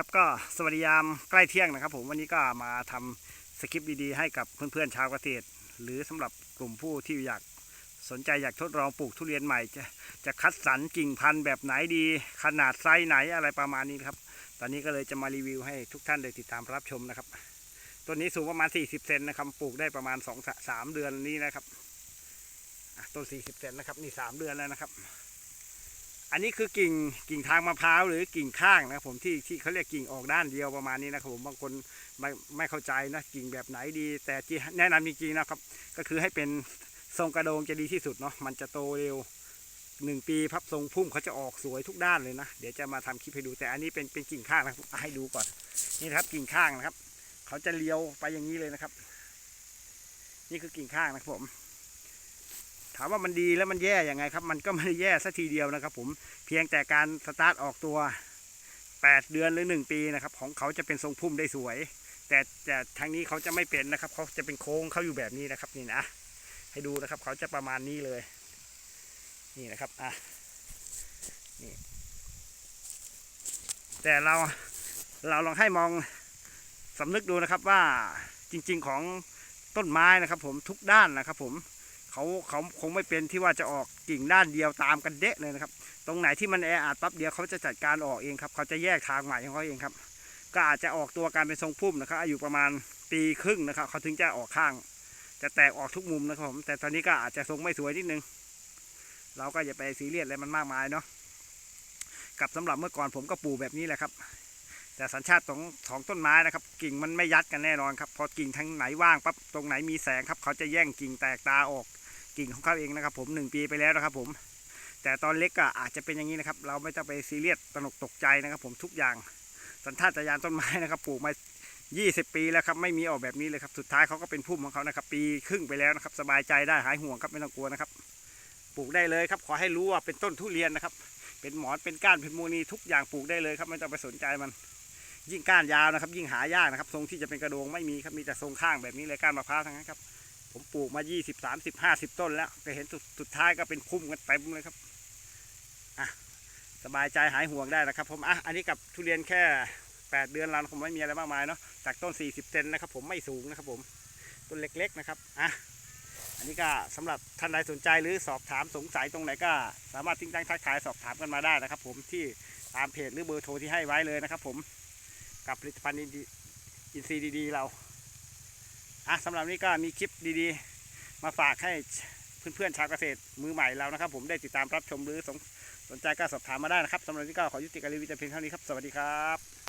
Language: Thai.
ครับก็สวัสดียามใกล้เที่ยงนะครับ ผมวันนี้ก็มาทำสคริปต์ดีๆให้กับเพื่อนๆชาวเกษตร หรือสำหรับกลุ่มผู้ที่อยากสนใจอยากทดลองปลูกทุเรียนใหม่จะจะคัดสรรกิ่งพันธุ์แบบไหนดี ขนาดไซส์ไหนอะไรประมาณนี้ครับ ตอนนี้ก็เลยจะมารีวิวให้ทุกท่านได้ติดตามรับชมนะครับต้นนี้สูงประมาณ 40 เซนนะครับปลูกได้ประมาณ2 3เดือนนี้นะครับต้น40 เซนนะครับนี่ 3 เดือนแล้วนะครับ อันนี้คือกิ่งกิ่งทางมะพร้าวหรือกิ่งข้างนะผมที่ที่เขาเรียกกิ่งออกด้านเดียวประมาณนี้นะครับผมบางคนไม่ไม่เข้าใจนะกิ่งแบบไหนดี แต่ที่แนะนำจริงๆนะครับ ก็คือให้เป็นทรงกระโดงจะดีที่สุดเนาะมันจะโตเร็วหนึ่งปีพับทรงพุ่มเขาจะออกสวยทุกด้านเลยนะ เดี๋ยวจะมาทำคลิปให้ดูแต่อันนี้เป็นเป็นกิ่งข้างนะครับให้ดูก่อนนี่ครับกิ่งข้างนะครับ เขาจะเลี้ยวไปอย่างนี้เลยนะครับ นี่คือกิ่งข้างนะครับผม ถามว่ามันดีแล้วมันแย่ยังไงครับ มันก็ไม่ได้แย่สัทีเดียวนะครับ ผมเพียงแต่การสตาร์ทออกตัว 8 เดือนหรือ 1 ปีนะครับ ของเขาจะเป็นทรงพุ่มได้สวย แต่แต่ทางนี้เขาจะไม่เป็นนะครับ เขาจะเป็นโค้งเขาอยู่แบบนี้นะครับนี่นะให้ดูนะครับ เขาจะประมาณนี้เลย นี่นะครับอะนี่แต่เราเราลองให้มองสำนึกดูนะครับว่าจริง ๆ ของต้นไม้นะครับ ผมทุกด้านนะครับ ผม เขาเขาคงไม่เป็นที่ว่าจะออกกิ่งด้านเดียวตามกันเดะเลยนะครับ ตรงไหนที่มันแออัดปั๊บเดียวเขาจะจัดการออกเองครับ เขาจะแยกทางใหม่ของเขาเองครับ ก็อาจจะออกตัวการเป็นทรงพุ่มนะครับ อายุประมาณปีครึ่งนะครับ เขาถึงจะออกข้าง จะแตกออกทุกมุมนะครับผมแต่ตอนนี้ก็อาจจะทรงไม่สวยนิดนึง เราก็อย่าไปซีเรียสอะไรมันมากมายเนาะกับสำหรับเมื่อก่อนผมก็ปลูกแบบนี้แหละครับ แต่สัญชาติของของต้นไม้นะครับ กิ่งมันไม่ยัดกันแน่นอนครับ พอกิ่งทางไหนว่างปั๊บตรงไหนมีแสงครับ เขาจะแย่งกิ่งแตกตาออก กิ่งของเขาเองนะครับ ผมหนึ่งปีไปแล้วนะครับ ผม แต่ตอนเล็กก็อาจจะเป็นอย่างนี้นะครับ เราไม่ต้องไปซีเรียสตนกตกใจนะครับ ผมทุกอย่างสัญชาตญาณต้นไม้นะครับปลูกมา 20 ปีแล้วครับไม่มีออกแบบนี้เลยครับสุดท้ายเขาก็เป็นพุ่มของเขานะครับ ปีครึ่งไปแล้วนะครับ สบายใจได้หายห่วงครับไม่ต้องกลัวนะครับ ปลูกได้เลยครับ ขอให้รู้ว่าเป็นต้นทุเรียนนะครับ เป็นหมอนเป็นก้านเป็นมูนีทุกอย่างปลูกได้เลยครับไม่ต้องไปสนใจมัน ยิ่งก้านยาวนะครับ ยิ่งหายากนะครับ ทรงที่จะเป็นกระโดงไม่มีครับมีแต่ทรงข้างแบบนี้เลยก้านมะพร้าวทั้งนั้นครับ ผมปลูกมา20 30 50ต้นแล้วแต่เห็นสุดสุดท้ายก็เป็นพุ่มกันเต็มเลยครับอะสบายใจหายห่วงได้นะครับ ผมอะอันนี้กับทุเรียนแค่8เดือนแล้วผมไม่มีอะไรมากมายเนาะจากต้น40เซนนะครับ ผมไม่สูงนะครับ ผมต้นเล็กๆนะครับอะอันนี้ก็สำหรับท่านใดสนใจหรือสอบถามสงสัยตรงไหนก็ สามารถทิ้งตั้งทักทายสอบถามกันมาได้นะครับ ผมที่ตามเพจหรือเบอร์โทรที่ให้ไว้เลยนะครับ ผมกับผลิตภัณฑ์อินทรีย์ดีๆเรา อะสำหรับนี้ก็มีคลิปดีๆ มาฝากให้เพื่อนๆชาวเกษตรมือใหม่เรานะครับ ผมได้ติดตามรับชมหรือสนใจก็สอบถามมาได้นะครับสำหรับนี้ก็ขอยุติการรีวิวแต่เพียงเท่านี้ครับ สวัสดีครับ